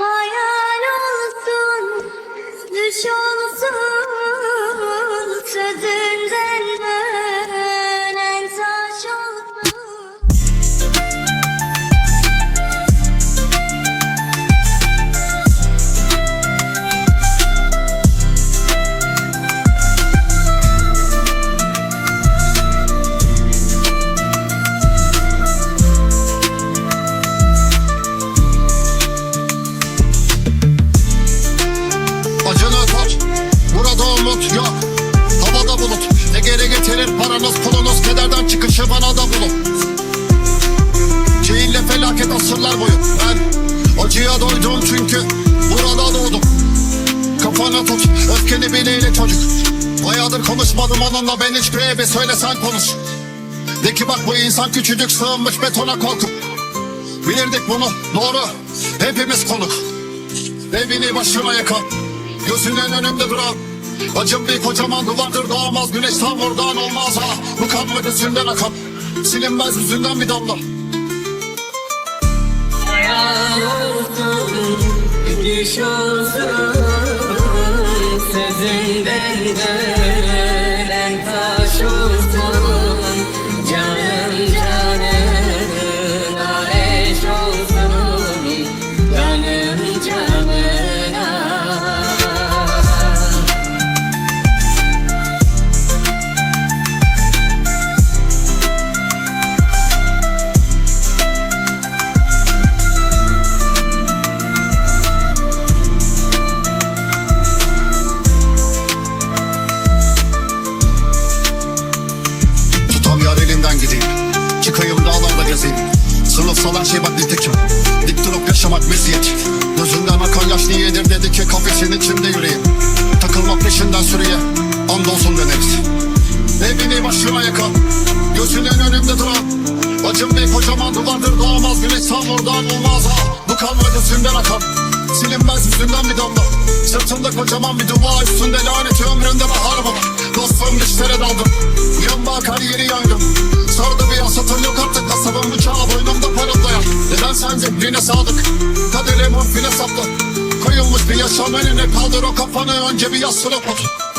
quiet. Asırlar boyu. Ben acıya doydum çünkü Burada doğdum. Kafana tut öfkeni bileyle çocuk. Bayağıdır konuşmadım onunla ben hiçbir eve söylesen konuş. De ki bak bu insan küçücük sığınmış betona korkup. Bilirdik bunu doğru. Hepimiz konuk. Evini başına yakan Gözünün önünde duran Acım bir kocaman duvardır doğmaz Güneş tam oradan olmaz. Ha Bu kan gözünden akan Silinmez yüzünden bir damla Olsun, düş olsun Sözünden dönen Her şey bak nitekim Dik durup yaşamak meziyet. Gözünden akan yaş niyedir dedi ki Kafesin içinde yüreğim. Takılmak peşinden sürüye Andolsun deneriz Evini başına yakan Gözünün önünde duran Acım bir kocaman duvardır doğmaz Güneş tam oradan olmaz. Ha Bu kan ve gözünden akan Silinmez yüzünden bir damla. Sırtımda kocaman bir dua Üstünde laneti ömründe bahar baba Dostum düşlere daldım zihnine sadık Kadere morfine saplı Koyulmuş bir yaşam önüne kaldır o kafanı. Önce bir yastıra Nazar